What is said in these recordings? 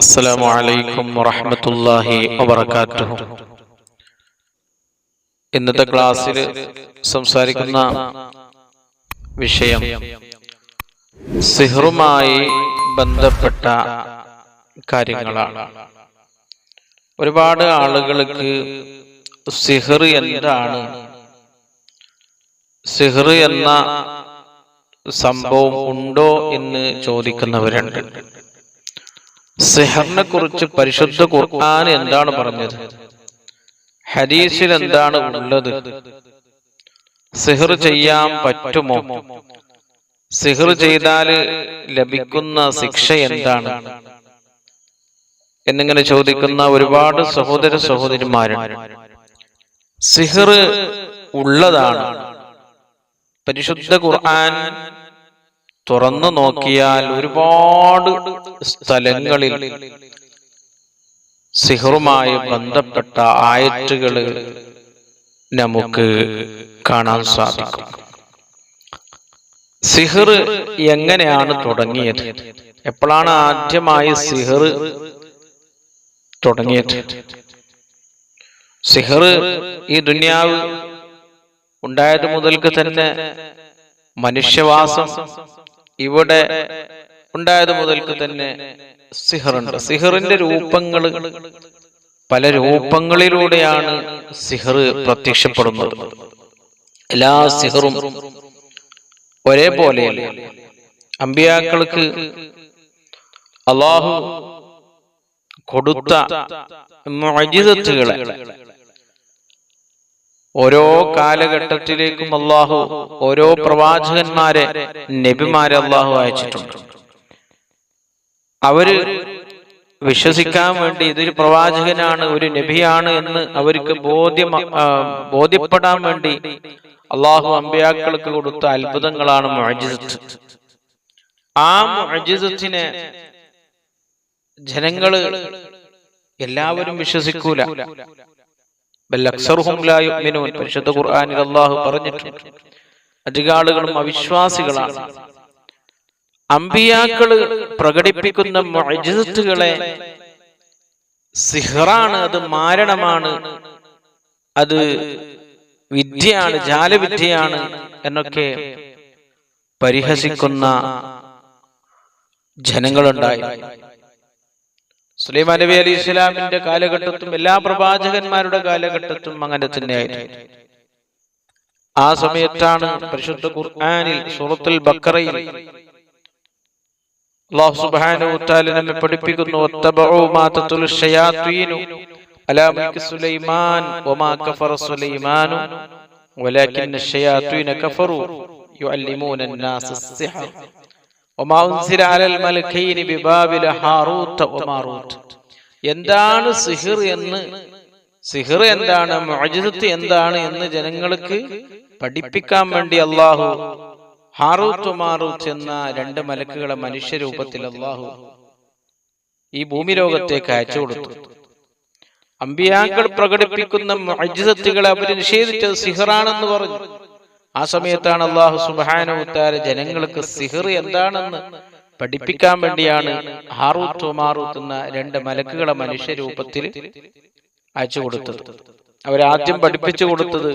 السلام عليكم ورحمة الله وبركاته ഇന്നത്തെ ക്ലാസ്സിൽ സംസാരിക്കുന്ന വിഷയം സിഹറുമായി ബന്ധപ്പെട്ട കാര്യങ്ങളാണ് ഒരുപാട് ആളുകൾക്ക് സിഹർ എന്താണ് സിഹർ എന്ന സംഭവം ഉണ്ടോ എന്ന് ചോദിക്കുന്നവരുണ്ട് സിഹറിനെ കുറിച്ച് പരിശുദ്ധ ഖുർആൻ എന്താണ് പറഞ്ഞത്? ഹദീസിൽ എന്താണ് ഉള്ളത്? സിഹർ ചെയ്യാൻ പറ്റുമോ? സിഹർ ചെയ്താൽ ലഭിക്കുന്ന ശിക്ഷ എന്താണ്? എന്നിങ്ങനെ ചോദിക്കുന്ന ഒരുപാട് സഹോദര സഹോദരിമാരുണ്ട് സിഹർ ഉള്ളതാണ്. പരിശുദ്ധ ഖുർആൻ തുറന്നു നോക്കിയാൽ ഒരുപാട് സ്ഥലങ്ങളിൽ സിഹറുമായി ബന്ധപ്പെട്ട ആയറ്റുകൾ നമുക്ക് കാണാൻ സാധിക്കും. സിഹർ എങ്ങനെയാണ് തുടങ്ങിയത്? എപ്പോഴാണ് ആദ്യമായി സിഹർ തുടങ്ങിയത്? സിഹർ ഈ ദുന്യാവ് ഉണ്ടായത് മുതൽക്ക് തന്നെ മനുഷ്യവാസം ഇവിടെ ഉണ്ടായത് മുതൽക്ക് തന്നെ സിഹറുണ്ട്. സിഹറിന്റെ രൂപങ്ങൾ പല രൂപങ്ങളിലൂടെയാണ് സിഹർ പ്രത്യക്ഷപ്പെടുന്നത്. എല്ലാ സിഹറും ഒരേപോലെ അമ്പിയാക്കൾക്ക് അള്ളാഹു കൊടുത്ത മജിതത്തുകളെ ഓരോ കാലഘട്ടത്തിലേക്കും അള്ളാഹു ഓരോ പ്രവാചകന്മാരെ നബിമാരെ അള്ളാഹു അയച്ചിട്ടുണ്ട്. അവർ വിശ്വസിക്കാൻ വേണ്ടി ഇതൊരു പ്രവാചകനാണ് ഒരു നബിയാണ് എന്ന് അവർക്ക് ബോധ്യം ബോധ്യപ്പെടാൻ വേണ്ടി അള്ളാഹു അമ്പിയാക്കൾക്ക് കൊടുത്ത അത്ഭുതങ്ങളാണ് മൊജിസത്ത് ആ മൊജിസത്തിനെ ജനങ്ങൾ എല്ലാവരും വിശ്വസിക്കൂല. പരിശുദ്ധ ഖുർആനിൽ അള്ളാഹു പറഞ്ഞിട്ടുണ്ട്. അധികാളുകളും അവിശ്വാസികളാണ്. അമ്പിയാക്കൾ പ്രകടിപ്പിക്കുന്ന മജിസ്റ്റുകളെ സിഹറാണ് അത് മാരണമാണ് അത് വിദ്യയാണ് ജാലവിദ്യയാണ് എന്നൊക്കെ പരിഹസിക്കുന്ന ജനങ്ങളുണ്ടായി. സുലൈമാൻ നബി അലി ഇസ്ലാമിന്റെ കാലഘട്ടത്തും എല്ലാ പ്രവാചകന്മാരുടെ കാലഘട്ടത്തും അങ്ങനെ തന്നെയായിരുന്നു. ആ സമയത്താണ് പരിശുദ്ധ ഖുർആാനിൽ സൂറത്തുൽ ബക്കറയിൽ അള്ളാഹു സുബ്ഹാനഹു വതആല നമ്മെ പഠിപ്പിക്കുന്നു വത്തബഉ മാ തത്തുൽ ഷയാത്വീനു അലാ മുൽക്ക് സുലൈമാൻ വമാ കഫറ സുലൈമാനു വലാകിന്ന ഷയാത്വീന കഫറു യുഅല്ലിമൂന അന്നാസ സിഹ്ർ. എന്താണ് സിഹിർ എന്ന്? സിഹിർ എന്താണ്? മുഅജിസത്ത് എന്താണ് എന്ന് ജനങ്ങൾക്ക് പഠിപ്പിക്കാൻ വേണ്ടി അള്ളാഹു ഹാറൂത്ത് മാറൂത്ത് എന്ന രണ്ട് മലക്കുകളെ മനുഷ്യരൂപത്തിൽ അള്ളാഹു ഈ ഭൂമി ലോകത്തേക്ക് അയച്ചു കൊടുത്തു. അമ്പിയാക്കൾ പ്രകടിപ്പിക്കുന്ന മുഅജിസത്തുകളെ അവർ നിഷേധിച്ചത് സിഹിറാണെന്ന് പറഞ്ഞു. ആ സമയത്താണ് അള്ളാഹു സുബാനുത്താര ജനങ്ങൾക്ക് സിഹർ എന്താണെന്ന് പഠിപ്പിക്കാൻ വേണ്ടിയാണ് ഹാറൂത്ത് മാറൂത്ത് എന്ന രണ്ട് മലക്കുകളെ മനുഷ്യരൂപത്തിൽ അയച്ചു കൊടുത്തത്. അവരാദ്യം പഠിപ്പിച്ചു കൊടുത്തത്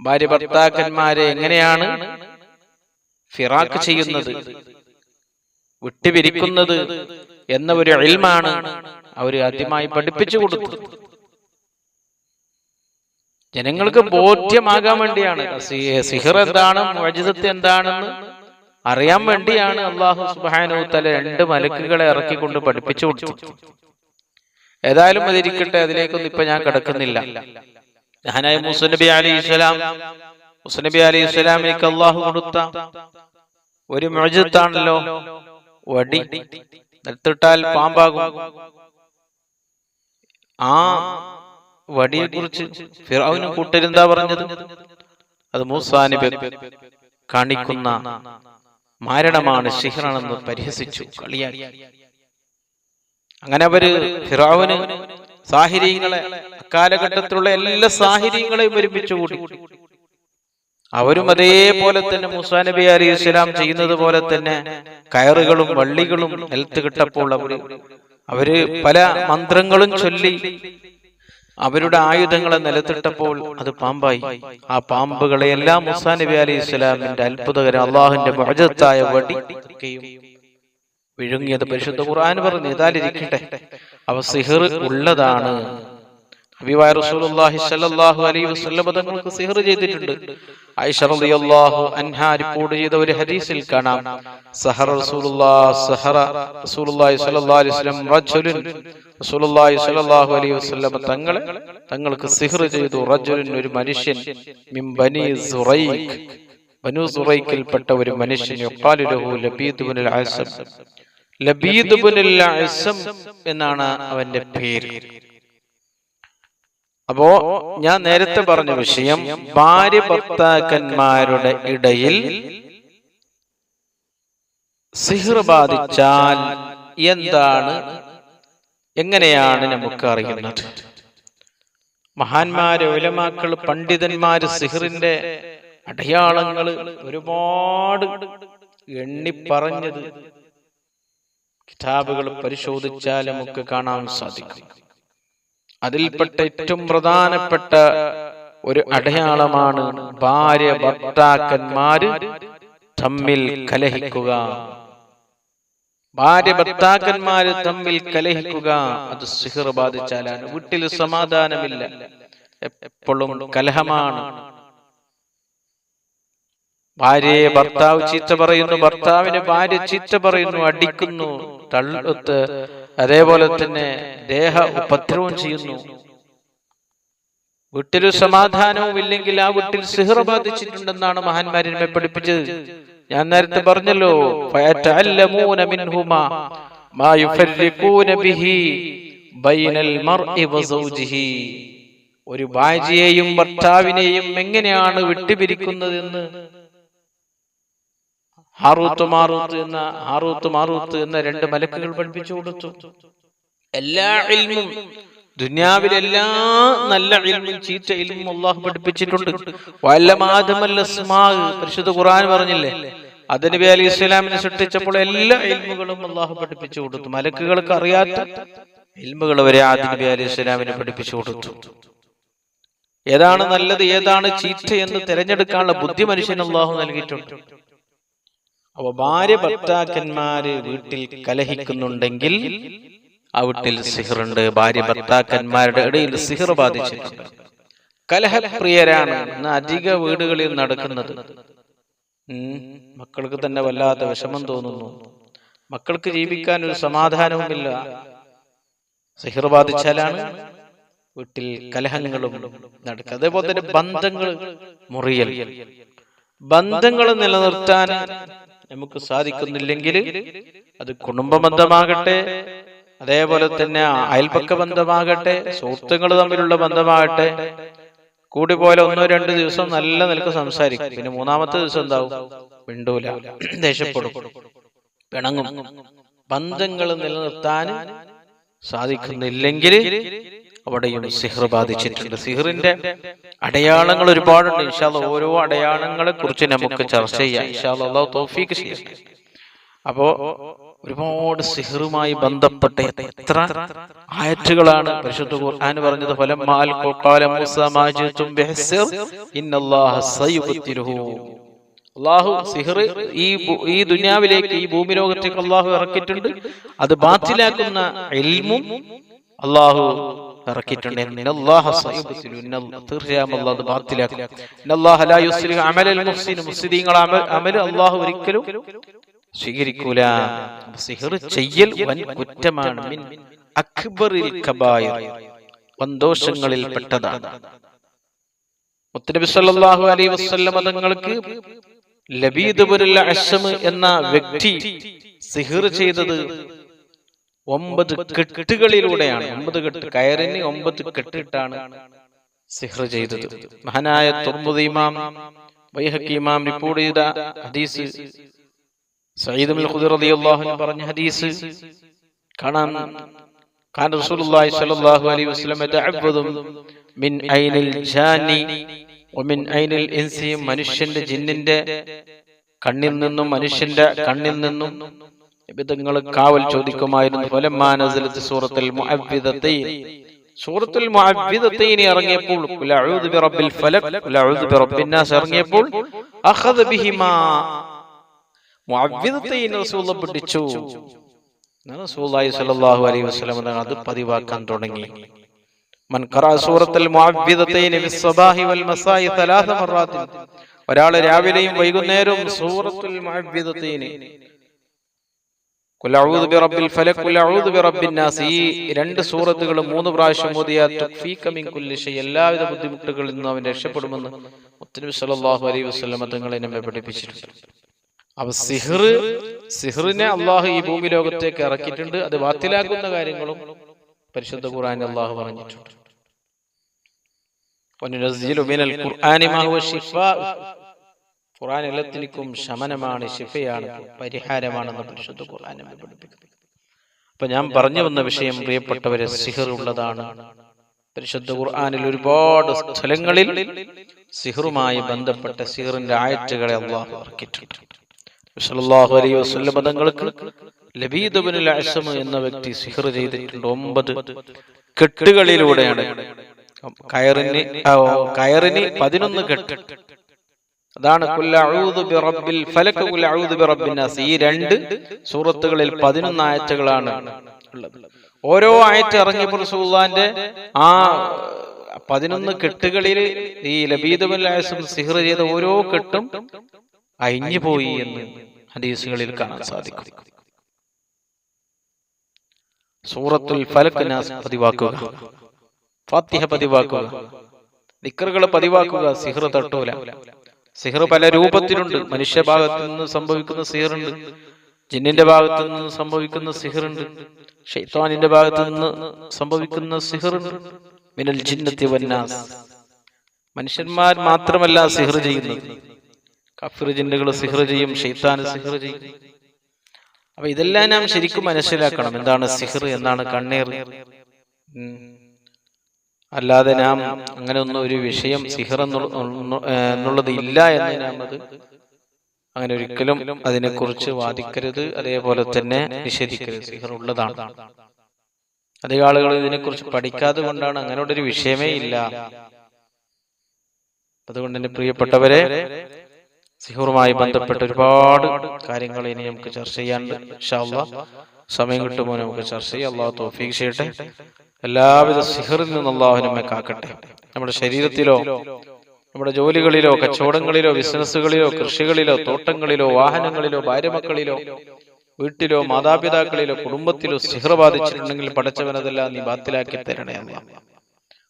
ഭാര്യ ഭർത്താക്കന്മാരെ എങ്ങനെയാണ് ഫിറാക്ക് ചെയ്യുന്നത് വിട്ടുപിരിക്കുന്നത് എന്ന ഒരു അൽമാണ് അവർ ആദ്യമായി പഠിപ്പിച്ചു കൊടുത്തത്. ജനങ്ങൾക്ക് ബോധ്യമാകാൻ വേണ്ടിയാണ്. സിഹർ എന്താണ് മജിസത്ത് എന്താണെന്ന് അറിയാൻ വേണ്ടിയാണ് അള്ളാഹു സുബാനു തല രണ്ട് മലക്കുകളെ ഇറക്കിക്കൊണ്ട് പഠിപ്പിച്ചു കൊടുത്തു. ഏതായാലും അതിരിക്കട്ടെ അതിലേക്കൊന്നും ഇപ്പൊ ഞാൻ കിടക്കുന്നില്ല. ഞാനായ മുസനബി അലി ഇസ്ലാം മുസനബി അലി ഇസ്ലാമിലേക്ക് അള്ളാഹു കൊടുത്ത ഒരു മൊജത്താണല്ലോ വടി. നിലത്തിട്ടാൽ പാമ്പാകും. ആ. വടിയെ കുറിച്ച് ഫിറാവിന് കൂട്ടരെന്താ പറഞ്ഞത്? അത് മൂസാനിബ് കാണിക്കുന്ന മാരണമാണ് ശിഹറാണെന്ന് പരിഹസിച്ചു കളിയാക്കി അങ്ങനെ അവർ ഫിറാവിന് സാഹിര്യങ്ങളെ അക്കാലഘട്ടത്തിലുള്ള എല്ലാ സാഹിര്യങ്ങളെയും ഒരുമിച്ച് കൂടി അവരും അതേപോലെ തന്നെ മുസാ നബി അലി ഇസ്ലാം ചെയ്യുന്നത് പോലെ തന്നെ കയറുകളും വള്ളികളും നിലത്ത് കിട്ടപ്പോൾ അവർ അവർ പല മന്ത്രങ്ങളും ചൊല്ലി. അവരുടെ ആയുധങ്ങളെ നിലത്തിട്ടപ്പോൾ അത് പാമ്പായി. ആ പാമ്പുകളെയെല്ലാം മുസാ നബി അലി ഇസ്ലാമിന്റെ അത്ഭുതകരം അള്ളാഹുന്റെ മഹജത്തായ വടി വിഴുങ്ങിയത് പരിശുദ്ധ ഖുർആൻ പറഞ്ഞു ഇതാലിരിക്കട്ടെ അവ സിഹർ ഉള്ളതാണ്. റസൂലുള്ളാഹി സ്വല്ലല്ലാഹു അലൈഹി വസല്ലം തങ്ങൾക്ക് സിഹർ ചെയ്തിട്ടുണ്ട്. ആയിഷ റളിയല്ലാഹു അൻഹ റിപ്പോർട്ട് ചെയ്ത ഒരു ഹദീസിൽ കാണാം. സഹറ സഹറ റസൂലുള്ളാഹി അലൈഹി വസല്ലം തങ്ങളെ തങ്ങൾക്ക് ചെയ്തു. റജുലുൻ ഒരു മനുഷ്യൻ. മിൻ ബനി സുറൈഖ്. സുറൈഖിൽപ്പെട്ട ഒരു മനുഷ്യൻ. ലബീദ് ലബീദ് എന്നാണ് അവന്റെ പേര്. അപ്പോ ഞാൻ നേരത്തെ പറഞ്ഞ വിഷയം ഭാര്യ ഭർത്താക്കന്മാരുടെ ഇടയിൽ സിഹർ ബാധിച്ചാൽ എന്താണ്? എങ്ങനെയാണ് നമുക്ക് അറിയുന്നത്? മഹാന്മാര് ഉലമാക്കൾ പണ്ഡിതന്മാര് സിഹറിന്റെ അടയാളങ്ങൾ ഒരുപാട് എണ്ണി പറഞ്ഞത് കിതാബുകൾ പരിശോധിച്ചാൽ നമുക്ക് കാണാൻ സാധിക്കും. അതിൽപ്പെട്ട ഏറ്റവും പ്രധാനപ്പെട്ട ഒരു അടയാളമാണ് ഭാര്യ ഭർത്താക്കന്മാര് തമ്മിൽ കലഹിക്കുക. ഭാര്യ ഭർത്താക്കന്മാര് തമ്മിൽ കലഹിക്കുക. അത് സിഹർ ബാധിച്ചാലാണ്. വീട്ടിൽ സമാധാനമില്ല. എപ്പോഴും കലഹമാണ്. ഭാര്യയെ ഭർത്താവ് ചീത്ത പറയുന്നു. ഭർത്താവിന് ഭാര്യ ചീത്ത പറയുന്നു. അടിക്കുന്നു. തള്ളത്ത് അതേപോലെ തന്നെ ദേഹ ഉപദ്രവം ചെയ്യുന്നു. വീട്ടിൽ സമാധാനവും ഇല്ലെങ്കിൽ ആ വീട്ടിൽ സിഹർ ബാധിച്ചിട്ടുണ്ടെന്നാണ് മഹാന്മാരിന്മെ പഠിപ്പിച്ചത്. ഞാൻ നേരത്തെ പറഞ്ഞല്ലോ ഒരു ഭാര്യയെയും ഭർത്താവിനെയും എങ്ങനെയാണ് വിട്ടുപിരിക്കുന്നതെന്ന് ഹാറൂത്ത് മാറൂത്ത് എന്ന ഹാറൂത്ത് മാറൂത്ത് എന്ന രണ്ട് മലക്കുകൾ പഠിപ്പിച്ചു കൊടുത്തു. എല്ലാ ഇൽമും ദുനിയാവിലെ എല്ലാ നല്ല ഇൽമും ചീത്ത ഇൽമും അള്ളാഹു പഠിപ്പിച്ചിട്ടുണ്ട്. പരിശുദ്ധ ഖുർആൻ പറഞ്ഞില്ലേ? അതിനബി അലി ഇസ്ലാമിനെ സൃഷ്ടിച്ചപ്പോൾ എല്ലാ ഇൽമുകളും അള്ളാഹു പഠിപ്പിച്ചു കൊടുത്തു. മലക്കുകൾക്ക് അറിയാത്ത ഇൽമുകൾ വരെ നബി അലി ഇസ്ലാമിനെ പഠിപ്പിച്ചു കൊടുത്തു. ഏതാണ് നല്ലത് ഏതാണ് ചീത്ത എന്ന് തിരഞ്ഞെടുക്കാനുള്ള ബുദ്ധി മനുഷ്യൻ അള്ളാഹു നൽകിയിട്ടുണ്ട്. അപ്പൊ ഭാര്യ ഭർത്താക്കന്മാര് വീട്ടിൽ കലഹിക്കുന്നുണ്ടെങ്കിൽ ആ വീട്ടിൽ സിഹറുണ്ട്. ഭാര്യ ഭർത്താക്കന്മാരുടെ ഇടയിൽ സിഹർ ബാധിച്ചിട്ടുണ്ട്. കലഹപ്രിയരാണ് ഇന്ന് അധിക വീടുകളിൽ നടക്കുന്നത്. മക്കൾക്ക് തന്നെ വല്ലാത്ത വിഷമം തോന്നുന്നു. മക്കൾക്ക് ജീവിക്കാൻ ഒരു സമാധാനവുമില്ല. സിഹർ ബാധിച്ചാലാണ് വീട്ടിൽ കലഹങ്ങളും നടക്കുക. അതേപോലെ തന്നെ ബന്ധങ്ങൾ മുറിയൽ. ബന്ധങ്ങൾ നിലനിർത്താൻ നമുക്ക് സാധിക്കുന്നില്ലെങ്കിൽ അത് കുടുംബ ബന്ധമാകട്ടെ അതേപോലെ തന്നെ അയൽപക്ക ബന്ധമാകട്ടെ സുഹൃത്തുക്കൾ തമ്മിലുള്ള ബന്ധമാകട്ടെ കൂടി പോലെ ഒന്നോ രണ്ടോ ദിവസം നല്ല നിലയ്ക്ക് സംസാരിക്കും. പിന്നെ മൂന്നാമത്തെ ദിവസം എന്താവും? വിണ്ടൂല ദേഷ്യപ്പെടും. പിണങ്ങും. ബന്ധങ്ങൾ നിലനിർത്താൻ സാധിക്കുന്നില്ലെങ്കിൽ അവിടെയും സിഹർ ബാധിച്ചിട്ടുണ്ട്. സിഹറിന്റെ അടയാളങ്ങൾ ഒരുപാടുണ്ട്. ഇൻഷാല്ല ഓരോ അടയാളങ്ങളെ കുറിച്ച് നമുക്ക് ചർച്ച ചെയ്യാം. ഇൻഷാല്ല അള്ളാഹു തോഫീക്ക് ചെയ്യാം അപ്പോ ഒരുപാട് സിഹറുമായി ബന്ധപ്പെട്ട എത്ര ആയറ്റുകളാണ് പരിശുദ്ധ ഖുർആൻ പറഞ്ഞത്? ഫലം മാൽ മൂസ മാജിതും ബിഹ്സിർ ഇന്നല്ലാഹ അള്ളാഹു സിഹർ ഈ ഈ ദുനിയാവിലേക്ക് ഈ ഭൂമി ലോകത്തേക്ക് അള്ളാഹു ഇറക്കിയിട്ടുണ്ട്. അത് ബാത്തിലാക്കുന്ന എൽമും അള്ളാഹു ഇറക്കിയിട്ടുണ്ട്. തീർച്ചയായും അള്ളാഹ് ബാത്തിലാക്കും. അമൽ അള്ളാഹു ഒരിക്കലും സ്വീകരിക്കൂല. സിഹർ ചെയ്യൽ വൻ കുറ്റമാണ്. മിൻ അക്ബറിൽ കബായർ. വന്തോഷങ്ങളിൽ പെട്ടതാണ്. മുത്തനബി സല്ലല്ലാഹു അലൈഹി വസല്ലം തങ്ങൾക്ക് അശം എന്ന വ്യക്തി സിഹർ ചെയ്തത് ഒമ്പത് കെട്ടുകളിലൂടെയാണ്. ഒമ്പത് കെട്ട് കയറിന് ഒമ്പത് കെട്ടിട്ടാണ് സിഹർ ചെയ്തത്. മഹാനായ തുർമുദ് ഇമാം വൈഹക്കി ഇമാം റിപ്പോർട്ട് ചെയ്ത ഹദീസ് സയ്യിദ് അൽ ഖുദർ റളിയല്ലാഹു അൻഹു പറഞ്ഞ ഹദീസ് കാണാം. കാൻ റസൂലുള്ളാഹി സ്വല്ലല്ലാഹു അലൈഹി വസല്ലം യതഅബ്ബദു മിൻ ഐനിൽ ജാനി വമിൻ ഐനിൽ ഇൻസി മനുഷ്യന്റെ ജിന്നിന്റെ കണ്ണിൽ നിന്നും മനുഷ്യന്റെ കണ്ണിൽ നിന്നും വിധങ്ങൾ കാവൽ ചോദിക്കുമായിരുന്നു. ഫലമാനസിലത്ത് സൂറത്തിൽ സൂറത്തുൽ ഇറങ്ങിയപ്പോൾ നാസ് ഇറങ്ങിയപ്പോൾ ബിഹിമാ. പിടിച്ചു. അലൈഹി വസല്ലം അത് പതിവാക്കാൻ തുടങ്ങി. മൻ ഖറഅ സൂറത്തുൽ വൽ മസായി രാവിലെയും വൈകുന്നേരവും സൂറത്തുൽ ഈ രണ്ട് സൂറത്തുകൾ മൂന്ന് പ്രാവശ്യം ഓതിയാൽ എല്ലാവിധ ബുദ്ധിമുട്ടുകളിൽ നിന്നും അവൻ രക്ഷപ്പെടുമെന്ന് മുത്തനബി സല്ലല്ലാഹു അലൈഹി വസല്ലം തങ്ങളെ നമ്മെ പഠിപ്പിച്ചിട്ടുണ്ട്. അപ്പൊ സിഹർ സിഹറിനെ അള്ളാഹു ഈ ഭൂമി ലോകത്തേക്ക് ഇറക്കിയിട്ടുണ്ട്. അത് വാത്തിലാക്കുന്ന കാര്യങ്ങളും പരിശുദ്ധ ഖുർആൻ അള്ളാഹു പറഞ്ഞിട്ടുണ്ട്. ഖുർആൻ എല്ലാത്തിനും ശമനമാണ് ശിഫയാണ് പരിഹാരമാണെന്ന് പരിശുദ്ധ ഖുർആൻ നമ്മെ പഠിപ്പിക്കുന്നു. അപ്പൊ ഞാൻ പറഞ്ഞു വന്ന വിഷയം പ്രിയപ്പെട്ടവരെ സിഹർ ഉള്ളതാണ്. പരിശുദ്ധ ഖുർആനിൽ ഒരുപാട് സ്ഥലങ്ങളിൽ സിഹറുമായി ബന്ധപ്പെട്ട സിഹറിന്റെ ആയറ്റുകളെ അള്ളാഹു ഇറക്കിയിട്ടുണ്ട് സല്ലല്ലാഹു അലൈഹി വസല്ലം തങ്ങൾക്ക് എന്ന വ്യക്തി സിഹർ ചെയ്തിട്ടുണ്ട്. ഒമ്പത് കെട്ടുകളിലൂടെയാണ്. കയറിന് കയറിന് പതിനൊന്ന് കെട്ട്. അതാണ് ഈ രണ്ട് സൂറത്തുകളിൽ പതിനൊന്ന് ആയത്തുകളാണ് ഉള്ളത്. ഓരോ ആയത്ത് ഇറങ്ങിയപ്പോൾ റസൂലുള്ളാന്റെ ആ പതിനൊന്ന് കെട്ടുകളിൽ ഈ ലബീദ് ബിൻ അസ്മ സിഹർ ചെയ്ത ഓരോ കെട്ടും അയിഞ്ഞു പോയി എന്ന് ഹദീസുകളിൽ കാണാൻ സാധിക്കും. സൂറത്തുൽ ഫലക് നാസ് പതിവാക്കുക. ഫാത്തിഹ പതിവാക്കുക. നിക്കറുകൾ പതിവാക്കുക. സിഹർ തട്ടൂല. സിഹർ പല രൂപത്തിലുണ്ട്. മനുഷ്യഭാഗത്ത് നിന്ന് സംഭവിക്കുന്ന സിഹറുണ്ട്. ജിന്നിന്റെ ഭാഗത്ത് നിന്ന് സംഭവിക്കുന്ന സിഹറുണ്ട്. ഷെയ്ത്താനിന്റെ ഭാഗത്ത് നിന്ന് സംഭവിക്കുന്ന സിഹറുണ്ട്. മിനൽ ജിന്നത്തി വന്നാസ്. മനുഷ്യന്മാർ മാത്രമല്ല സിഹർ ചെയ്യുന്നത്. കഫിർ ജിന്നുകൾ സിഹർ ചെയ്യും ഷെയ്ത്താൻ സിഹർ ചെയ്യും. അപ്പൊ ഇതെല്ലാം നാം ശരിക്കും മനസ്സിലാക്കണം. എന്താണ് സിഹർ എന്നാണ് കണ്ണീർ. അല്ലാതെ നാം അങ്ങനെ ഒന്നും ഒരു വിഷയം സിഹർ എന്നുള്ള- എന്നുള്ളത് ഇല്ല എന്ന് അത് അങ്ങനെ ഒരിക്കലും അതിനെക്കുറിച്ച് വാദിക്കരുത്. അതേപോലെ തന്നെ നിഷേധിക്കരുത്. സിഹർ ഉള്ളതാണ്. അധികം ആളുകൾ ഇതിനെക്കുറിച്ച് പഠിക്കാതെ കൊണ്ടാണ് അങ്ങനെയുള്ള ഒരു വിഷയമേ ഇല്ല. അതുകൊണ്ട് എന്റെ പ്രിയപ്പെട്ടവരെ സിഹുറുമായി ബന്ധപ്പെട്ട ഒരുപാട് കാര്യങ്ങൾ ഇനി നമുക്ക് ചർച്ച ചെയ്യാനുണ്ട്. ഇൻഷാ സമയം കിട്ടുമ്പോൾ നമുക്ക് ചർച്ച ചെയ്യാം. അള്ളാഹു തോഫീക്ക് ചെയ്യട്ടെ. എല്ലാവിധ സിഹറിൽ നിന്ന് അള്ളാഹു നമ്മെ കാക്കട്ടെ. നമ്മുടെ ശരീരത്തിലോ നമ്മുടെ ജോലികളിലോ കച്ചവടങ്ങളിലോ ബിസിനസ്സുകളിലോ കൃഷികളിലോ തോട്ടങ്ങളിലോ വാഹനങ്ങളിലോ ഭാര്യമക്കളിലോ വീട്ടിലോ മാതാപിതാക്കളിലോ കുടുംബത്തിലോ സിഹർ ബാധിച്ചിട്ടുണ്ടെങ്കിൽ പടച്ചവനതെല്ലാം നീ ബാത്തിലാക്കി തരണേ അല്ല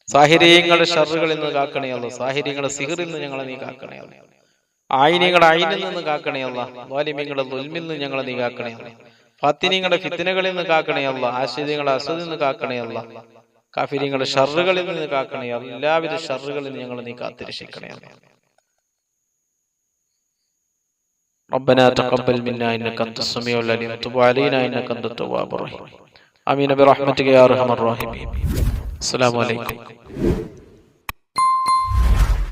സാഹിര്യങ്ങളുടെ ഷറുകളിൽ നിന്ന് കാക്കണേ അല്ല സിഹറിൽ നിന്ന് ഞങ്ങളെ നീ കാക്കണേ അല്ല അയിനിൽ നിന്ന് കാക്കണേ അല്ല വാലിമ്യങ്ങളുടെ ദുൽമിൽ നിന്ന് ഞങ്ങളെ നീ കാക്കണേ ഫാത്തിനിങ്ങളുടെ ഫിത്തിനകളിൽ നിന്ന് കാക്കണേ അല്ല ആശ്ചര്യങ്ങളുടെ അസദിൽ നിന്ന് കാക്കണേ അല്ല കാഫിര്യങ്ങളുടെ ഷറുകളിൽ നിന്ന് കാക്കണേ അല്ല എല്ലാവിധ ഷറുകളിൽ നിന്ന് ഞങ്ങളെ നീ കാത്തിരക്ഷിക്കണേ അല്ല ربنا تقبل منا انك انت السميع العليم تب علينا انك انت التواب الرحيم امين برحمتك يا ارحم الراحمين السلام عليكم